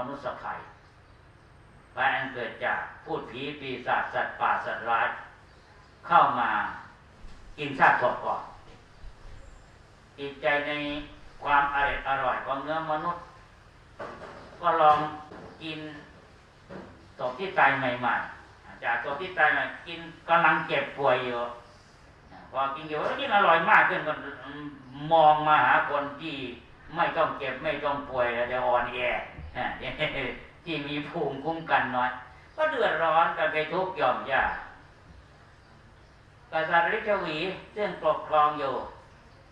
มนุษยภัยภัยอันเกิดจากพูดผีปีศาจสัตว์ป่าสัตว์ร้ายเข้ามากินซากศพก่อนติดใจในความอร่อยอร่อยของเนื้อมนุษย์ ก็ลองกินศพที่ตายใหม่ๆ จากศพที่ตายใหม่กินกำลังเจ็บป่วยอยู่พอกินอยู่แล้วยิ่อร่อยมากขึ้นก็มองมาหาคนที่ไม่ต้องเจ็บไม่ต้องป่วยแล้วจะอ่อนแอ ที่มีภูมิคุ้มกันน้อย ก็เดือดร้อนกันไปทุกหย่อมย่ากษัตริย์ริชวีซึ่งปกครองอยู่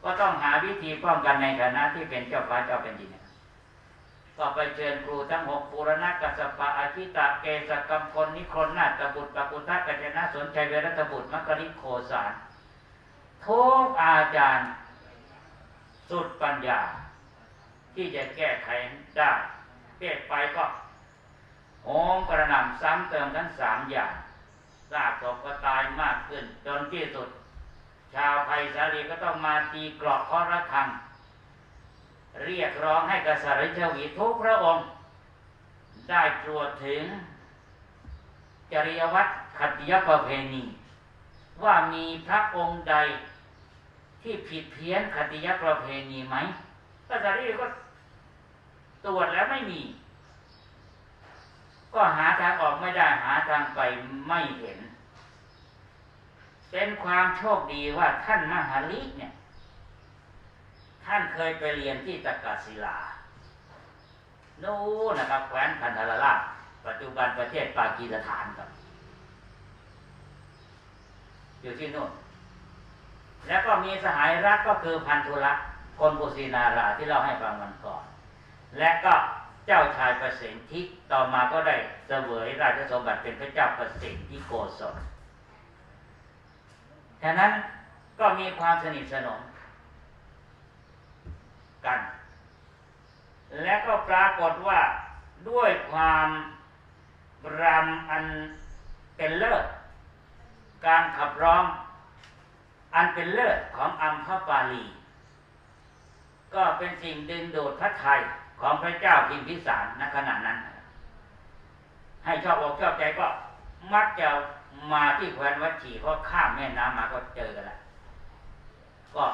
ก็ต้องหาวิธีป้องกันในฐานะที่เป็นเจ้าฟ้าเจ้าแผ่นดินก็ไปเชิญครูทั้งหกปุรณะกัสปะอาชิตะเกสกัมพลนิครนนาตบุตรปกุทักกัญจนะสนชัยเวรัตบุตรมัคคริโคสารทุกอาจารย์สุดปัญญา ที่จะแก้ไขได้ เรียกไปก็โหมกระหน่ำซ้ำเติมทั้งสามอย่างซากศพก็ตายมากขึ้น จนที่สุด ชาวไพศาลีก็ต้องมาตีกรอกข้อระฆัง เรียกร้องให้กษัตริย์ชวีทุกพระองค์ ได้ตรวจถึง จริยวัตรขัตติยประเพณี ว่ามีพระองค์ใดที่ผิดเพี้ยนคติยประเพณีไหมกษัตริย์ก็ ตรวจแล้วไม่มี ก็หาทางออกไม่ได้หาทางไปไม่เห็น เป็นความโชคดีว่าท่านมหาลิเนี่ย ท่านเคยไปเรียนที่ตะกศิลาโนู่นนะครับแคว้นพันธลาชปัจจุบันประเทศปากีสถานครับ อยู่ที่โน่น แล้วก็มีสหายรักก็คือพันธุระคนกุสินาราที่เราให้ฟังวันก่อน และก็เจ้าชายประสิทธิต่อมาก็ได้เสวยราชสมบัติเป็นพระเจ้าประสิทธิโกศลฉะนั้นก็มีความสนิทสนมกัน และก็ปรากฏว่าด้วยความรำอันเป็นเลิศ การขับร้องอันเป็นเลิศของอัมพปาลี ก็เป็นสิ่งดึงดูดพระไทย ของพระเจ้าพิมพิสารณขณะนั้น ให้ชอบอกชอบใจก็มักจะมาที่แคว้นวัดฉีเพราะข้ามแม่น้ำมาก็เจอกันแล้วก็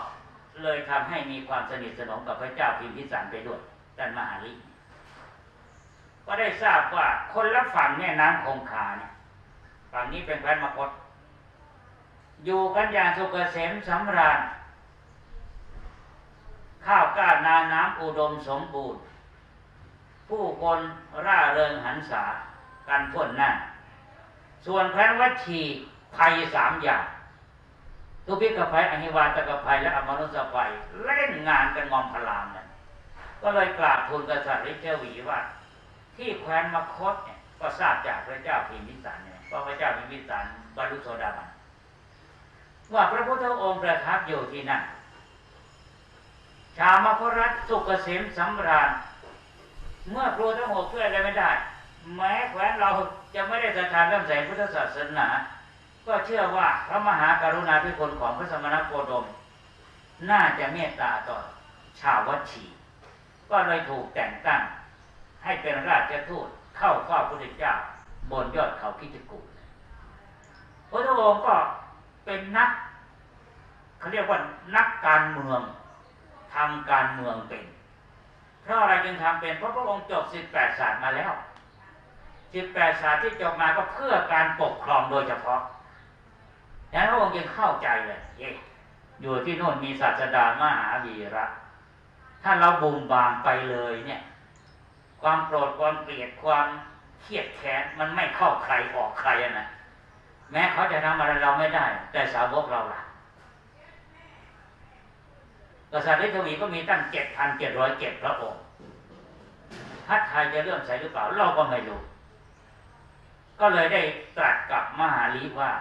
เลยทำให้มีความสนิทสนมกับพระเจ้าพิมพิสารไปด้วยท่านมหาลีก็ได้ทราบว่าคนละฝั่งแม่น้ำคงคาเนี่ยฝั่งนี้เป็นแคว้นมคต อยู่กันอย่างสุขเกษมสำราญข้าวกล้านาน้ำอุดมสมบูรณ์ ผู้คนร่าเริงหันษากันทั่วหน้า ส่วนแคว้นวัชีภัยสามอย่างทุพิกภัยอหิวาตกภัยและอมนุสภัยเล่นงานกันงอมพลามนี่ยก็เลยกราบทูลกษัตริย์ริเชวีว่า ที่แคว้นมคตเนี่ยก็ทราบจากพระเจ้าพิมพิสารเนี่ยเพราะพระเจ้าพิมพิสารบรรลุโสดาบันว่าพระพุทธองค์ประทับอยู่ที่นั่นชาวมคตรัฐสุกเกษมสำราญ เมื่อครูทั้งหกช่วยอะไรไม่ได้ แม้แคว้นเราจะไม่ได้ศรัทธาเริ่มใส่พุทธศาสนา ก็เชื่อว่าพระมหากรุณาธิคุณของพระสมณโคดม น่าจะเมตตาต่อชาววัดชีก็เลยถูกแต่งตั้ง ให้เป็นราชทูตเข้าเฝ้าพระพุทธเจ้าบนยอดเขาพิจกุลพระองค์ก็เป็นนักเขาเรียกว่านักการเมืองทำการเมืองเป็น เพราะอะไรจึงทำเป็นเพราะพระองค์จบ18ศาสตร์มาแล้ว18ศาสตร์ที่จบมาก็เพื่อการปกครองโดยเฉพาะฉะนั้นพระองค์ยังเข้าใจเลยเย่อยู่ที่โน่นมีศาสดามหาวีระ ถ้าเราบุ่มบามไปเลยเนี่ย ความโกรธความเกลียดความเครียดแค้นมันไม่เข้าใครออกใครนะแม้เขาจะทำอะไรเราไม่ได้ แต่สาวกเราล่ะ กษัตริย์ฤทวีก็มีตั้งเจ็ดพันเจ็ดร้อยเจ็ดพระองค์ทัดไทยจะเริ่อมใส่หรือเปล่าเราก็ไม่รู้ ก็เลยได้ตรัสกับมหาลีว่า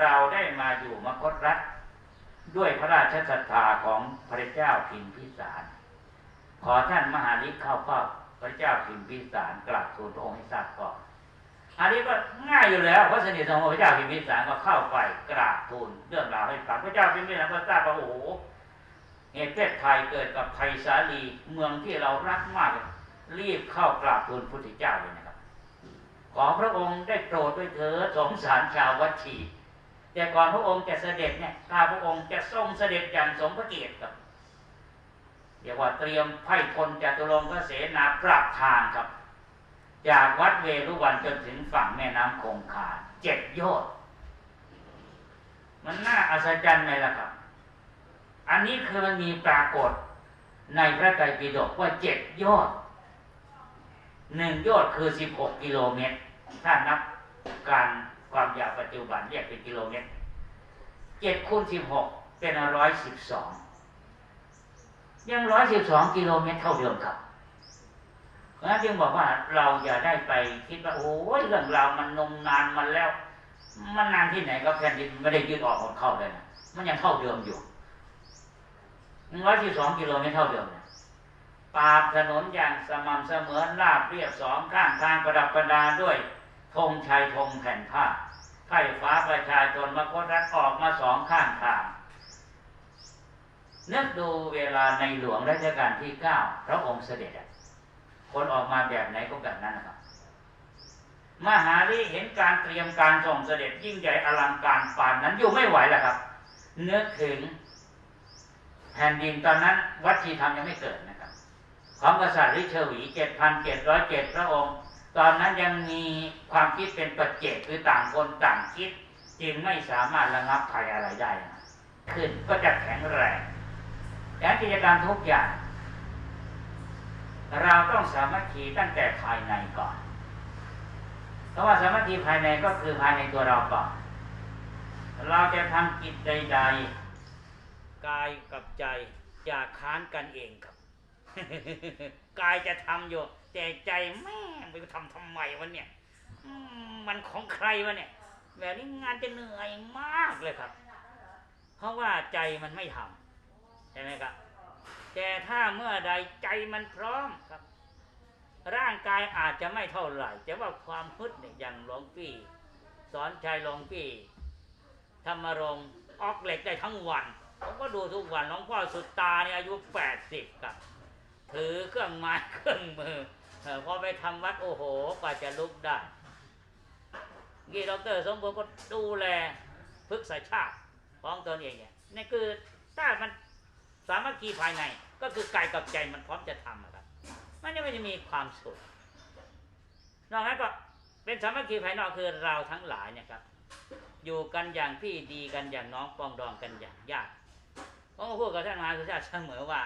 เราได้มาอยู่มคตรัฐ ด้วยพระราชศรัทธาของพระเจ้าพิมพิสาร ขอท่านมหาลีเข้าเฝ้าพระเจ้าพิมพิสารกราบทูลพระองค์ให้ทราบก่อนอันนี้ก็ง่ายอยู่แล้วพระสนิทสนมพระเจ้าพิมพิสารก็เข้าไปกราบทูลเรื่องราวให้ฟังพระเจ้าพิมพิสารก็ทราบว่าโอ้โห เหตุเพศภัยเกิดกับไพศาลีเมืองที่เรารักมากรีบเข้ากราบทูลพุทธเจ้าเลยนะครับ ขอพระองค์ได้โปรดด้วยเถิดสงสารชาววัดชีแต่ก่อนพระองค์จะเสด็จเนี่ยข้าพระองค์จะทรงเสด็จอย่างสมพระเกียรติครับเรียกว่าเตรียมไพ่พลจตุรงค์เสนาปรับทางครับ จากวัดเวรุวันจนถึงฝั่งแม่น้ำคงคาเจ็ดยชน์มันน่าอัศจรรย์ไหมล่ะครับ อันนี้คือมันมีปรากฏในพระไตรปิฎกว่าเจ็ดยอดหนึ่งยอดคือสิบหกกิโลเมตร ถ้านับการความยาวปัจจุบันเรียกเป็นกิโลเมตรเจ็ดคูณสิบหกเป็นร้อยสิบสองยังร้อยสิบสองกิโลเมตรเท่าเดิมครับเพราะฉะนั้นจึงบอกว่าเราอย่าได้ไปคิดว่าโอ้ยเรื่องราวมันนมนานมันแล้ว มันนานที่ไหนก็แผ่นดินไม่ได้ยืดออกของเข้าเลยนะมันยังเท่าเดิมอยู่ หนึ่งร้อยสิบสองกิโลเมตรเท่าเดิมนะปาบถนนอย่างสม่ำเสมอราบเรียบสองข้างทางประดับประดาด้วยธงชัยธงแผ่นผ้าไข่ฟ้าประชาชนมาโคตรัฐออกมาสองข้างทางนึกดูเวลาในหลวงรัชกาลที่เก้าพระองค์เสด็จคนออกมาแบบไหนก็แบบนั้นนะครับ มหาลิเห็นการเตรียมการส่งเสด็จยิ่งใหญ่อลังการปานนั้นอยู่ไม่ไหวแล้วครับ เนื้อถึง แผ่นดินตอนนั้นวัดชีธรรมยังไม่เกิดนะครับ ของกษัตริย์ริชวีเจ็ดพันเจ็ดร้อยเจ็ดพระองค์ ตอนนั้นยังมีความคิดเป็นปัจเจกคือต่างคนต่างคิดจึงไม่สามารถระงับภัยอะไรได้นะขึ้นก็จะแข็งแรงดังนั้นกิจการทุกอย่าง เราต้องสามัคคีตั้งแต่ภายในก่อน เพราะว่าสามัคคีภายในก็คือภายในตัวเราก่อน เราจะทำกิจใด ๆ กายกับใจอย่าค้านกันเองครับ กายจะทำอยู่ แต่ใจแม่ไปทำทำไมวะเนี่ยมันของใครวะเนี่ยแบบนี้งานจะเหนื่อยมากเลยครับ เพราะว่าใจมันไม่ทำใช่ไหมครับ แต่ถ้าเมื่อใดใจมันพร้อมครับ ร่างกายอาจจะไม่เท่าไหร่แต่ว่าความฮึดเนี่ยอย่างหลวงพี่สอนชายหลวงพี่ธรรมรงออกเหล็กได้ทั้งวัน ผมก็ดูทุกวันหลวงพ่อสุดตาเนี่ยอายุแปดสิบครับถือเครื่องไม้เครื่องมือพอไปทำวัดโอ้โหกว่าจะลุกได้กี่ดอกเตอรสมบูรณ์ก็ดูแลพฤกษชาติของตนเองเนี่ยนี่คือถ้ามันสามัคคีภายใน ก็คือกายกับใจมันพร้อมจะทำอะครับ มันจะไม่จะมีความสุขนอกนั้นก็เป็นสามัคคีภายนอกคือเราทั้งหลายเนี่ยครับ อยู่กันอย่างพี่ดีกันอย่างน้องปองดองกันอย่างญาติ ผมก็พูดกับท่านมหาสุชาติเสมอว่า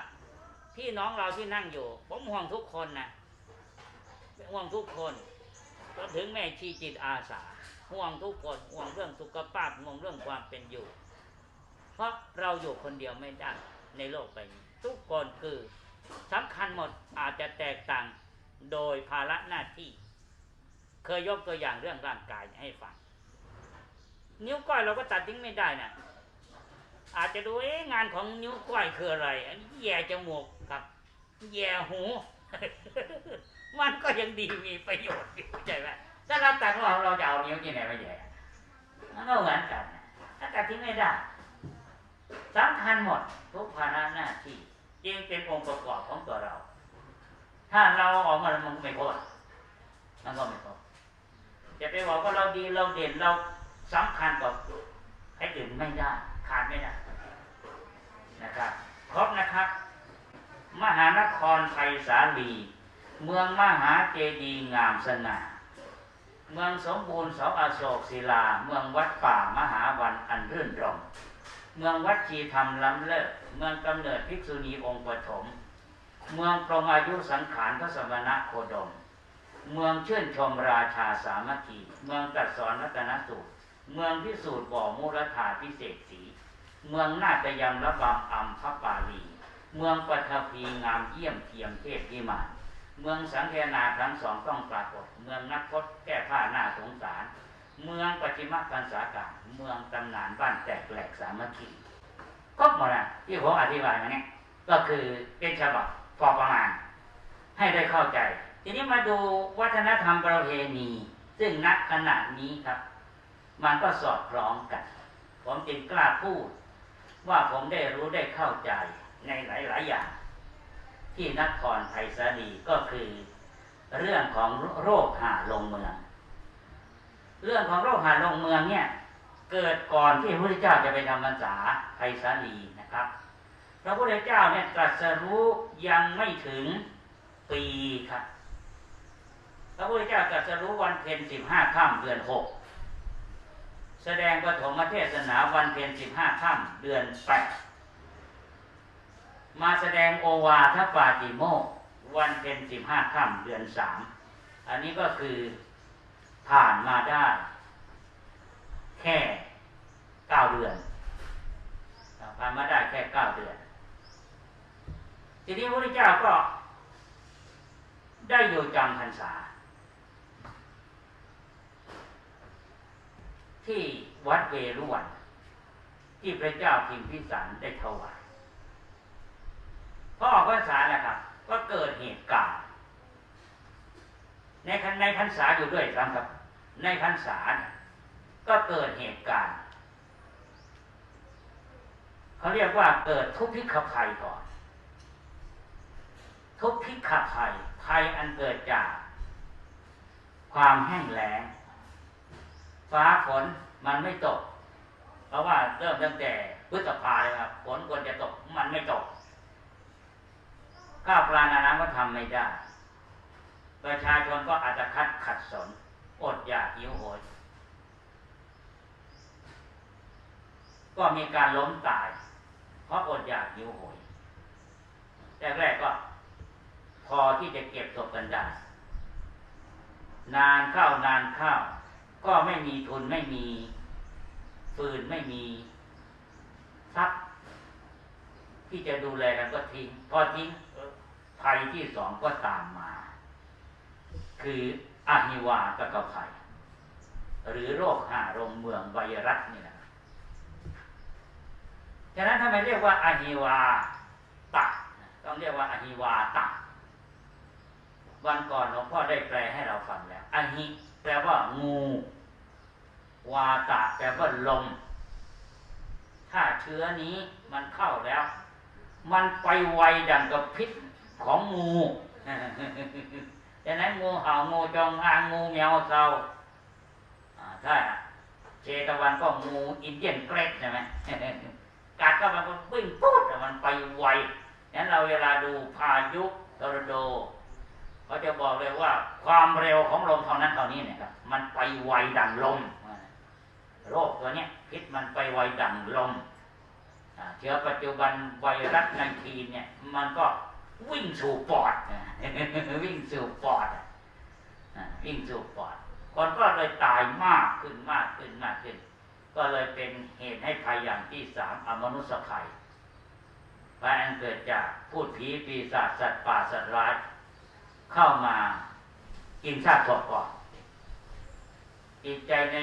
พี่น้องเราที่นั่งอยู่ ผมห่วงทุกคนนะห่วงทุกคนจนถึงแม่ชีจิตอาสา ห่วงทุกคนห่วงเรื่องสุขภาพห่วงเรื่องความเป็นอยู่ เพราะเราอยู่คนเดียวไม่ได้ในโลกใบนี้ทุกคนคือสำคัญหมดอาจจะแตกต่างโดยภาระหน้าที่ เคยยกตัวอย่างเรื่องร่างกายให้ฟัง นิ้วก้อยเราก็ตัดทิ้งไม่ได้นะ อาจจะดูเอ๊ะงานของนิ้วก้อยคืออะไร อันนี้แย่จมูกครับ แย่หู มันก็ยังดีมีประโยชน์อยู่ใช่ไหมถ้าเราตัดของเราเราจะเอานิ้วที่ไหนมาแย่มันก็เหมือนกันถ้าตัดทิ้งไม่ได้สำคัญหมดทุกภาระหน้าที่จึงเป็นองค์ประกอบของตัวเรา ถ้าเราออกมาแล้วมันไม่พอมันก็ไม่พอจะไปบอกว่าเราดีเราเด่นเราสำคัญกว่าให้อื่นไม่ได้ ขาดไม่ได้ นะครับครบนะครับ มหานครไพศาลี เมืองมหาเจดีย์งามสง่าเมืองสมบูรณ์เสาอโศกศิลา เมืองวัดป่ามหาวันอันรื่นรมเมืองวัดชีธรรมล้ำเลิศเมืองกำเนิดภิกษุณีองค์ปฐมเมืองปรงอายุสังขารพระสมณะโคดม เมืองเชื่นชมราชาสามัคคี เมืองตรัดสอนรัตนสูตร เมืองพิสูจน์บ่อมุรธาพิเศษสี เมืองนาฏยำระบำอัมพปาลี เมืองปัทภีงามเยี่ยมเทียมเทพพิมานเมืองสังเกนาทั้งสองต้องปรากฏ เมืองนักพจน์แก้ผ้าหน้าสงสาร เมืองปัจิมกันสาการเมืองตำนานบ้านแตกแหลกสามัคคีครบหมดอะที่ผมอธิบายมาเนี่ยก็คือเป็นฉบับพอประมาณ ให้ได้เข้าใจ ทีนี้มาดูวัฒนธรรมประเพณี ซึ่งณขณะนี้ครับ มันก็สอดคล้องกัน ผมจึงกล้าพูด ว่าผมได้รู้ได้เข้าใจในหลาย ๆ อย่าง ที่นครไทยสาลีก็คือ เรื่องของโรคหาลงเมือง เรื่องของโรคหาลงเมืองเนี่ย เกิดก่อนที่พระพุทธเจ้าจะไปทำพรรษาไทยสาลีนะครับพระพุทธเจ้าเนี่ยตรัสรู้ยังไม่ถึงปีครับพระพุทธเจ้าตรัสรู้วันเพ็ญสิบห้าค่ำเดือนหก แสดงปฐมเทศนาวันเพ็ญสิบห้าค่ำเดือนแปดมาแสดงโอวาทปาติโมกวันเพ็ญสิบห้าค่ำเดือนสามอันนี้ก็คือผ่านมาได้ แค่เก้าเดือนผ่านมาได้แค่เก้าเดือน ทีนี้พระพุทธเจ้าก็ได้อยู่จำพรรษา ที่วัดเวรุวัน ที่พระเจ้าพิมพิสารได้ถวายพอออกพรรษาแล้วครับ ก็เกิดเหตุการณ์ ในคันในพรรษาอยู่ด้วยซ้ำครับ ในพรรษาเนี่ยก็เกิดเหตุการณ์เขาเรียกว่าเกิดทุพพิกภัยก่อน ทุพพิกภัยภัยอันเกิดจาก ความแห้งแล้ง ฟ้าฝนมันไม่ตก เพราะว่าเริ่มตั้งแต่พฤษภาเลยครับฝนควรจะตกมันไม่ตก ข้าวปลานาน้ำก็ทำไม่ได้ ประชาชนก็อาจจะคัดขัดสน อดอยากหิวโหยก็มีการล้มตาย เพราะอดอยากหิวโหยแต่แรกก็ พอที่จะเก็บศพกันได้ นานเข้านานเข้า ก็ไม่มีทุนไม่มีฟืนไม่มีทรัพย์ ที่จะดูแลกันก็ทิ้งพอทิ้งภัยที่สองก็ตามมา คืออะหิวาตะกภัย หรือโรคหาโรงเมืองไวรัสนี่แหละฉะนั้นทำไมเรียกว่าอะหิวาตะต้องเรียกว่าอะหิวาตะวันก่อนหลวงพ่อได้แปลให้เราฟังแล้วอะหิแปลว่างู วาตะแปลว่าลม ถ้าเชื้อนี้มันเข้าแล้ว มันไปไวดังกับพิษของงูดังนั้นงูเห่างูจงอางงูแมวเซาอ่าถ้าเชตวันก็งูอินเดียนเกรดใช่ไหมกัดก็มันก็วิ่งปุ๊บแต่มันไปไวดังนั้นเราเวลาดูพายุทอร์โดเขาจะบอกเลยว่าความเร็วของลมเท่านั้นเท่านี้เนี่ยครับมันไปไวดังลม โรคตัวเนี้ยพิษมันไปไวดังลมเชื้อปัจจุบันไวรัสในทีเนี่ย มันก็วิ่งสู่ปอดวิ่งสู่ปอดวิ่งสู่ปอดคนก็เลยตายมากขึ้นมากขึ้นมากขึ้น ก็เลยเป็นเหตุให้ภัยอย่างที่สามอมนุษยภัยภัยอันเกิดจากพูดผีปีศาจสัตว์ป่าสัตว์ร้ายเข้ามากินซากศพก่อนติดใจใน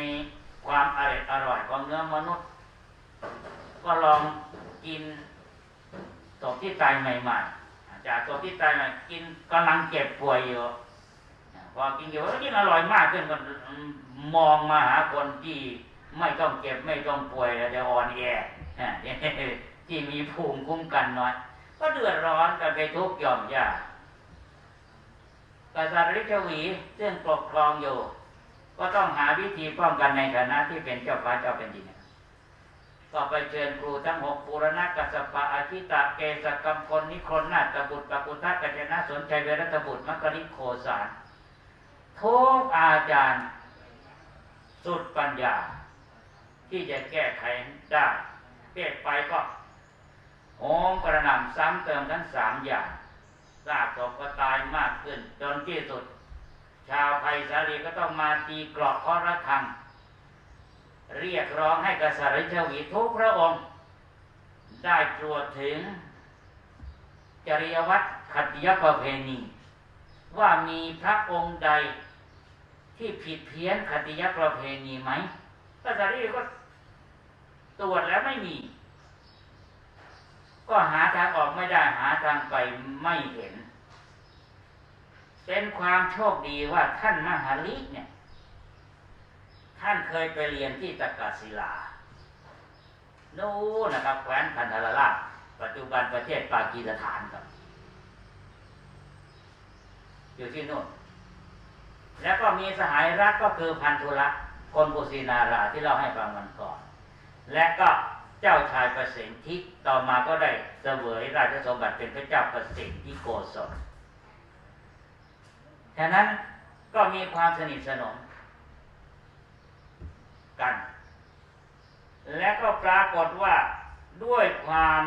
ความอร่อยอร่อยของเนื้อมนุษย์ ก็ลองกินศพที่ตายใหม่ๆจากศพที่ตายใหม่กินกำลังเจ็บป่วยอยู่พอกินอยู่ยิ่งอร่อยมากขึ้นก็มองมาหาคนที่ไม่ต้องเจ็บไม่ต้องป่วยแล้วจะอ่อนแอที่มีภูมิคุ้มกันน้อยก็เดือดร้อนกันไปทุกหย่อมยากษัตริย์ฤชวีซึ่งปกครองอยู่ ก็ต้องหาวิธีป้องกันในฐานะที่เป็นเจ้าฟ้าเจ้าเป็นดินก็ไปเชิญครูทั้งหกปุรณะกัสปะอาทิตะเกสกัมพลนิครนนาตบุตรปกุทักกัจนะสนใจเวรัตบุตรมัคคิโคสารทุกอาจารย์สุดปัญญา ที่จะแก้ไขได้เพียไปก็โหมกระหน่ำซ้ำเติมทั้งสามอย่างซากศพก็ตายมากขึ้น จนที่สุด ชาวไพศาลีก็ต้องมาตีกรอกข้อระฆัง เรียกร้องให้กษัตริย์ชวีทุกพระองค์ ได้ตรวจถึง จริยวัตรขัตติยประเพณี ว่ามีพระองค์ใดที่ผิดเพี้ยนขัตติยประเพณีไหมกษัตริย์ก็ตรวจแล้วไม่มี ก็หาทางออกไม่ได้หาทางไปไม่เห็น เป็นความโชคดีว่าท่านมหาลิเนี่ย ท่านเคยไปเรียนที่ตะกศิลาโนู่นนะครับแคว้นพันธลราชปัจจุบันประเทศปากีสถานครับ อยู่ที่นู่น แล้วก็มีสหายรักก็คือพันธุระคนกุสินาราที่เราให้ฟังวันก่อน และก็เจ้าชายประสิทธิต่อมาก็ได้เสวยราชสมบัติเป็นพระเจ้าประสิทธิโกศล ฉะนั้นก็มีความสนิทสนมกัน และก็ปรากฏว่าด้วยความ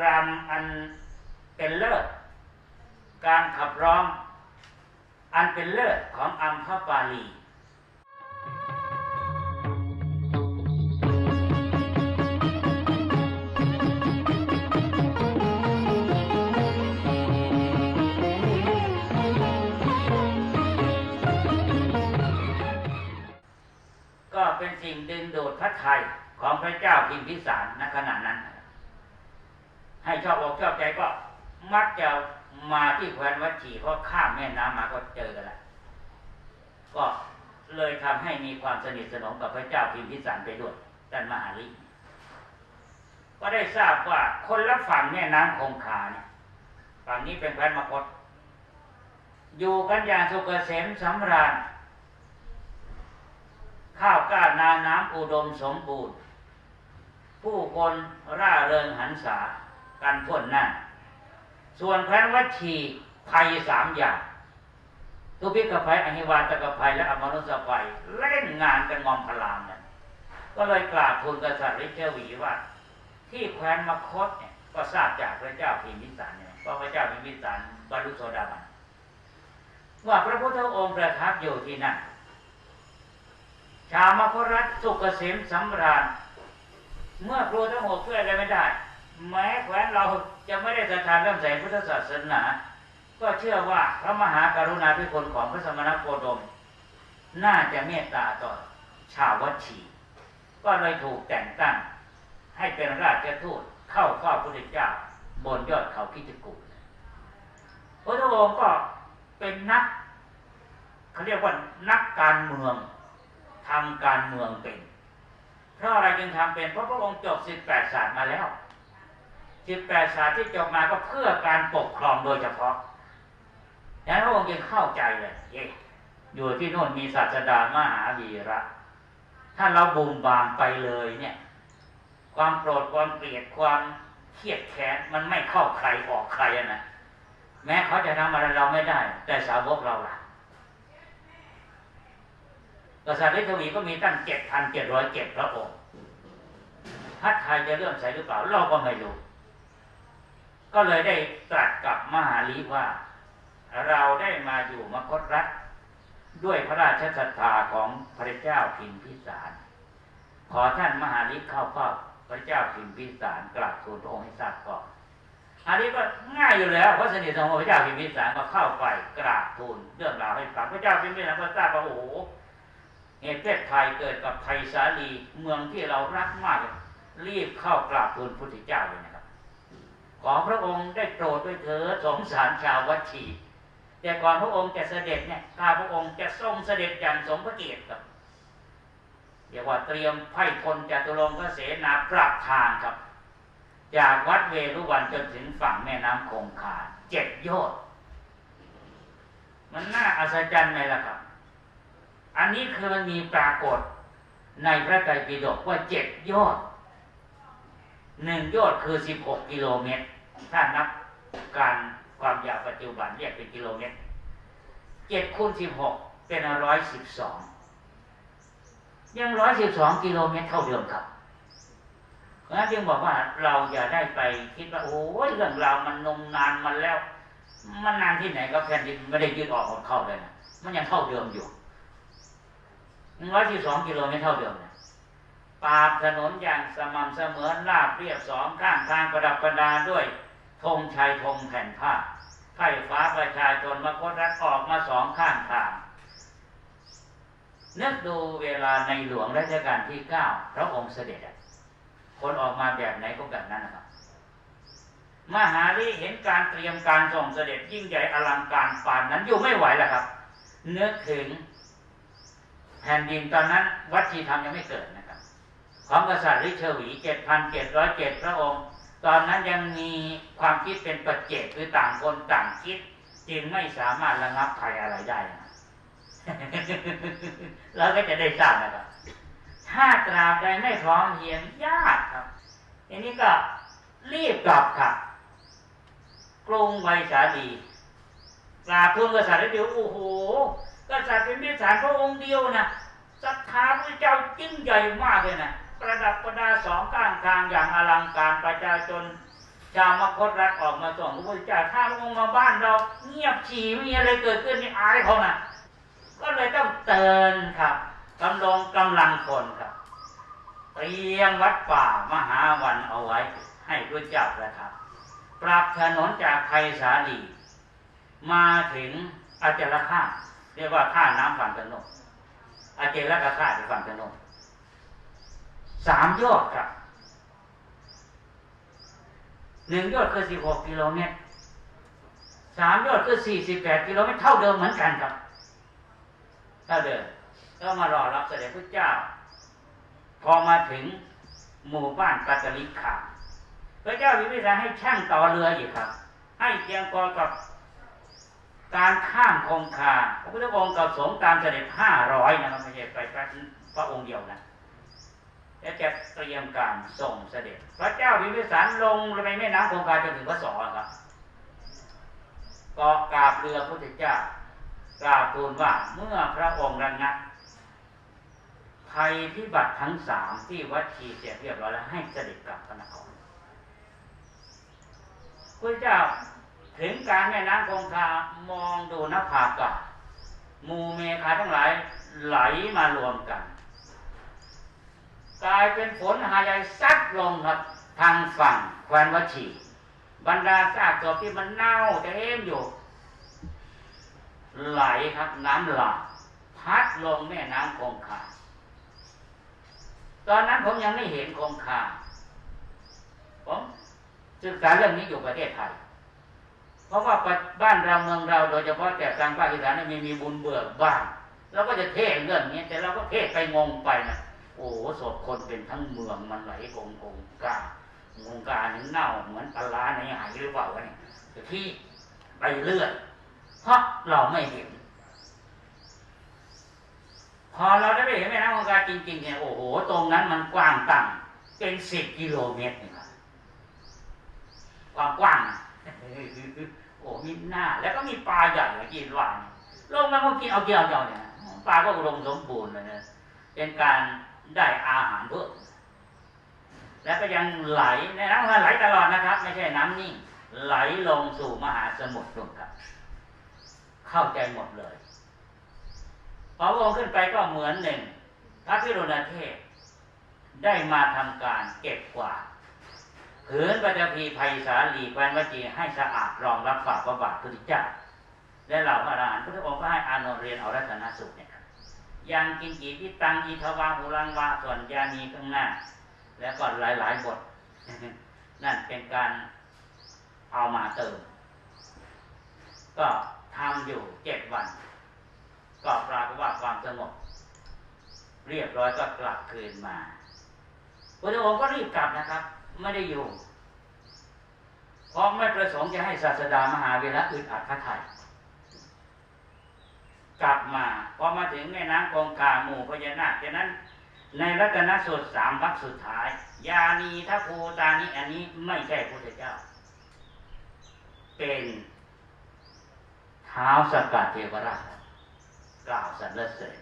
รำอันเป็นเลิศ การขับร้อง อันเป็นเลิศของอัมพปาลี สิ่งดึงดูดพระไทยของพระเจ้าพิมพิสารณขณะนั้น ให้ชอบอกชอบใจก็มักจะมาที่แคว้นวัดฉีเพราะข้ามแม่น้ำมาก็เจอกันล้วก็เลยทำให้มีความสนิทสนมกับพระเจ้าพิมพิสารไปด้วยท่านมหาลิก็ได้ทราบว่าคนละฝั่งแม่น้ำคงคาเนี่ยฝั่งนี้เป็นแคว้นมคตอยู่กันอย่างสุขเกษมสำราญ ข้าวกล้านาน้ำอุดมสมบูรณ์ ผู้คนร่าเริงหันษากันทั่วหน้า ส่วนแคว้นวัชีภัยสามอย่างทุพิกภัยอหิวาตกภัยและอมนุสภัยเล่นงานกันงอมพลามเนี่ยก็เลยกราบทูลกษัตริย์ริเชวีว่า ที่แคว้นมคตเนี่ยก็ทราบจากพระเจ้าพิมพิสารเนี่ยเพราะพระเจ้าพิมพิสารบรรลุโสดาบันว่าพระพุทธองค์ประทับอยู่ที่นั่น ชาวมครัฐสุกเกษมสำราญ เมื่อครูทั้งหกช่วยอะไรไม่ได้ แม้แคว้นเราจะไม่ได้ศรัทธาเริ่มใส่พุทธศาสนา ก็เชื่อว่าพระมหากรุณาธิคุณของพระสมณโคดม น่าจะเมตตาต่อชาววัดชี ก็เลยถูกแต่งตั้ง ให้เป็นราชทูตเข้าเฝ้าพระพุทธเจ้าบนยอดเขาคิจกูฏพระองค์ก็เป็นนักเขาเรียกว่านักการเมือง ทำการเมืองเป็น เพราะอะไรจึงทำเป็นเพราะพระองค์จบ 18 ศาสตร์มาแล้ว 18 ศาสตร์ที่จบมาก็เพื่อการปกครองโดยเฉพาะฉะนั้นพระองค์จึงเข้าใจเลยเอ๊ะอยู่ที่โน่นมีศาสดามหาวีระ ถ้าเราบุมบามไปเลยเนี่ย ความโกรธความเกลียดความเครียดแค้นมันไม่เข้าใครออกใครนะแม้เขาจะทำอะไรเราไม่ได้ แต่สาวกเราล่ะ กษัตริย์ฤทวีก็มีตั้งเจ็ดพันเจ็ดร้อยเจ็ดพระองค์พัดไทยจะเลื่อมใสหรือเปล่าเราก็ไม่รู้ ก็เลยได้ตรัสกับมหาลีว่า เราได้มาอยู่มคตรัฐ ด้วยพระราชศรัทธาของพระเจ้าพิมพิสาร ขอท่านมหาลีเข้าเฝ้าพระเจ้าพิมพิสารกราบทูลพระองค์ให้ทราบก่อนอันนี้ก็ง่ายอยู่แล้วเพราะสนิทสนมพระเจ้าพิมพิสารก็เข้าไปกราบทูลเรื่องราวให้ฟังพระเจ้าพิมพิสารก็ทราบว่าโอ้โห เหตุเพศภัยเกิดกับไทยสาลีเมืองที่เรารักมาก รีบเข้ากราบทูลพุทธเจ้าเลยนะครับ ขอพระองค์ได้โปรดด้วยเถิดสงสารชาววัดชีแต่ก่อนพระองค์จะเสด็จเนี่ยข้าพระองค์จะทรงเสด็จอย่างสมพระเกียรติครับเรียกว่าเตรียมไพ่พลจตุรงคเสนาปรับทางครับ จากวัดเวรุวันจนถึงฝั่งแม่น้ำคงคาเจ็ดยชน์มันน่าอัศจรรย์ไหมล่ะครับ อันนี้คือมันมีปรากฏในพระไตรปิฎกว่าเจ็ดยอดหนึ่งยอดคือสิบหกกิโลเมตร ถ้านับการความยาวปัจจุบันเรียกเป็นกิโลเมตรเจ็ดคูณสิบหกเป็นร้อยสิบสองยังร้อยสิบสองกิโลเมตรเท่าเดิมครับเพราะฉะนั้นจึงบอกว่าเราอย่าได้ไปคิดว่าโอ้ยเรื่องราวมันนมนานมาแล้ว มันนานที่ไหนก็แผ่นดินไม่ได้ยืดออกของเข้าเลยนะมันยังเท่าเดิมอยู่ หนึ่งร้อยสิบสองกิโลเมตรเท่าเดิมนะปาบถนนอย่างสม่ำเสมอราบเรียบสองข้างทางประดับประดาด้วยธงชัยธงแผ่นผ้าไฟฟ้าประชาชนมาคดรัดออกมาสองข้างทางนึกดูเวลาในหลวงรัชกาลที่เก้าพระองค์เสด็จคนออกมาแบบไหนก็แบบนั้นนะครับ มหาลิเห็นการเตรียมการส่งเสด็จยิ่งใหญ่อลังการปานนั้นอยู่ไม่ไหวแล้วครับนึกถึง ผ่นดินตอนนั้น วัดชีธรรมยังไม่เกิดนะครับ ของกษัตริย์ริชวี7,707พระองค์ ตอนนั้นยังมีความคิดเป็นปัจเจกคือต่างคนต่างคิดจึงไม่สามารถระงับภัยอะไรได้นะเราก็จะได้ทราบนะครับถ้าตราบใดไม่พร้อมเพียงยากครับทีนี้ก็รีบกลับครับกรุงไวสาลีกราบทูลกษัตริย์แล้วเดียวโอ้โห กษัตริย์เป็นมิตรสารพระองค์เดียวนะศรัทธาพระเจ้ายิ่งใหญ่มากเลยนะประดับประดาสองข้างทางอย่างอลังการประชาชนชาวมคตรัฐออกมาส่งพระพุทธเจ้าถ้าพระองค์มาบ้านเราเงียบฉี่ไม่มีอะไรเกิดขึ้นนี่อายเขานะก็เลยต้องเตือนครับกำลังกำลังคนครับเตรียมวัดป่ามหาวันเอาไว้ ให้พระเจ้าประทับปรับถนนจากไพศาลีมาถึงอจรค่า เรียกว่าท่าน้ำฝั่งถนนอาเจรกค่าตุฝั่งถนนสามยอดครับหนึ่งยอดคือสิบหกกิโลเมตรสามยอดคือสี่สิบแปดกิโลเมตรเท่าเดิมเหมือนกันครับ เท่าเดิมก็มารอรับเสด็จพระเจ้า พอมาถึงหมู่บ้านปัตตลิขาพระเจ้าวิมิตรให้ช่างต่อเรืออีกครับ ให้เพียงพอกับ การข้ามคงคาพระพุทธองค์กับสงฆ์ตามเสด็จห้าร้อยนะครับไม่ใช่ไปพระองค์เดียวนะและจะเตรียมการส่งเสด็จ พระเจ้าวิมิตรลงไปแม่น้ำคงคาจนถึงพระสอครับก็กราบเรือพระพุทธเจ้ากราบทูลว่าเมื่อพระองค์ระงับภัยพิบัติทั้งสามที่วัดชีเสร็จเรียบร้อยแล้วให้เสด็จกลับพระนครพระเจ้า ถึงการแม่น้ำคงคามองดูนภาอากาศหมูเมฆาทั้งหลายไหลมารวมกัน กลายเป็นฝนหาใหญ่ซัดลงครับทางฝั่งแควนวัดชีบรรดาซากศพที่มันเน่าเต็มอยู่ ไหลครับน้ำหลากพัดลงแม่น้ำคงคาตอนนั้นผมยังไม่เห็นคงคาผมศึกษาเรื่องนี้อยู่ประเทศไทย เพราะว่าบ้านเราเมืองเราโดยเฉพาะแต่ทางภาคอีสานเนี่ยมีมีบุญเบิกบ้างเราก็จะเทศเรื่องนี้แต่เราก็เทศไปงงไปนะโอ้โหสดคนเป็นทั้งเมืองมันไหลกงกงกางงกาเนี่ยเน่าเหมือนปลาร้าในหายหรือเปล่าวะเนี่ยที่ไปเรื่อยเพราะเราไม่เห็น พอเราได้ไปเห็นแม่น้ำคงคาจริง ๆ เนี่ยโอ้โห ตรงนั้นมันกว้างตั้งเป็นสิบกิโลเมตรนะครับความกว้างนะ โอ้มีหน้า แล้วก็มีปลาใหญ่กินหวานลงมาเมื่อกี้เอาเกี่ยวเกี่ยวเนี่ยปลาก็อุดมสมบูรณ์เลยนะเป็นการได้อาหารเพิ่มแล้วก็ยังไหลในน้ำไหลตลอดนะครับ ไม่ใช่น้ำนิ่ง ไหลลงสู่มหาสมุทรนู่นครับ เข้าใจหมดเลยพอวงขึ้นไปก็เหมือนหนึ่งพระพิรุณเทพได้มาทำการเก็บกวาด ผืนปัจพีภัยสาลีแควนวจีให้สะอาดรองรับฝ่าพระบาทพุทธเจ้า และเหล่าพระอรหันต์พุทธองค์ก็ให้อานนท์เรียนเอารัตนสุขเนี่ยยังกินจีพิตังอีทวาหุรังวาส่วนยานีข้างหน้า แล้วก็หลาย ๆ บท นั่นเป็นการเอามาเติม ก็ทำอยู่เจ็ดวัน ก็ปรากฏว่าความสงบ เรียบร้อยก็กลับคืนมาพระองค์ก็รีบกลับนะครับ ไม่ได้อยู่เพราะไม่ประสงค์จะให้ศาสดามหาเวลาอึดอัดพระไทยกลับมาพอมาถึงแม่น้ำคงคาหมู่พญานาคฉะนั้น ในรัตนสูตรสามวรรคสุดท้าย ยานีทัพภูตานี้อันนี้ไม่ใช่พระเจ้า เป็นเท้าสกัดเทวราชกล่าวสรรเสริญ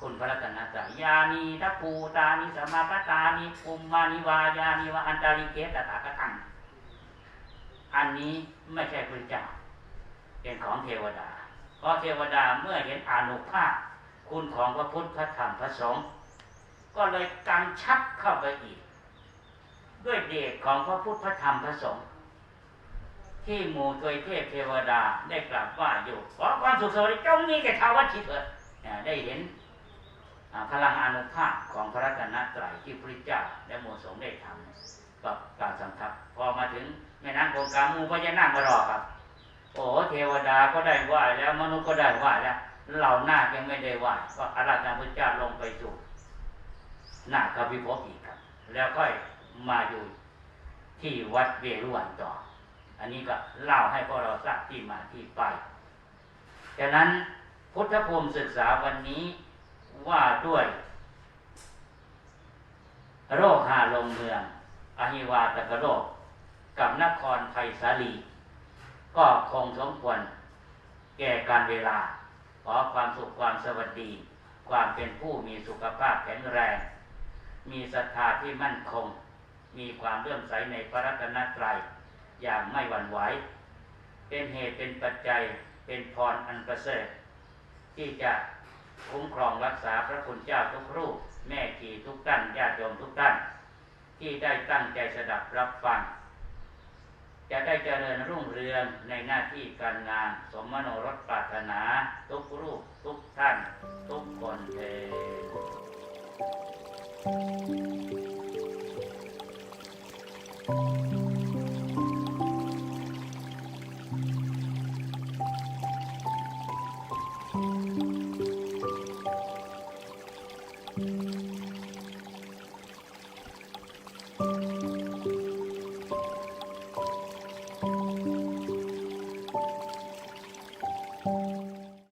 คุณพระรัตนตรัยยานีทัพภูตานิสมาปตานิภูมมานิวายานิวาอันตาลิเกตตากตังอันนี้ไม่ใช่พระเจ้าเป็นของเทวดา เพราะเทวดาเมื่อเห็นอานุภาพ คุณของพระพุทธพระธรรมพระสงฆ์ก็เลยกำชับเข้าไปอีก ด้วยเดชของพระพุทธพระธรรมพระสงฆ์ที่หมู่ตวยเทพเทวดาได้กราบว่าอยู่ขอความสุขสวัสดิ์จงมีแก่ชาววัดชิเถิดได้เห็น พลังอนุภาพของพระรัตนตรัยที่พระเจ้าและหมู่สงได้ทำกับการสัมทับพอมาถึงแม่น้ำโคงคามูพญานาคมารอครับ โอ้เทวดาก็ได้ไหวแล้วมนุษย์ก็ได้ไหวแล้วเหล่านาคยังไม่ได้ไหวก็อาราธนาพระเจ้าลงไปสู่นาคพิภพอีกครับ แล้วค่อยมาอยู่ที่วัดเวรุวันต่อ อันนี้ก็เล่าให้พวกเราทราบที่มาที่ไปฉะนั้นพุทธภูมิศึกษาวันนี้ ว่าด้วย โรคหาลงเมืองอหิวาตกโรค กับนครไทยสาลี ก็คงสมควร แก่การเวลา ขอความสุขความสวัสดี ความเป็นผู้มีสุขภาพแข็งแรง มีศรัทธาที่มั่นคง มีความเลื่อมใสในพระรัตนตรัยอย่างไม่หวั่นไหว เป็นเหตุเป็นปัจจัยเป็นพรอันประเสริฐที่จะ คุ้มครองรักษาพระคุณเจ้าทุกรูป แม่ขีทุกท่านญาติโยมทุกท่าน ที่ได้ตั้งใจสดับรับฟัง จะได้เจริญรุ่งเรืองในหน้าที่การงาน สมโนรสปรารถนา ทุกรูป ทุกท่าน ทุกคนเทอ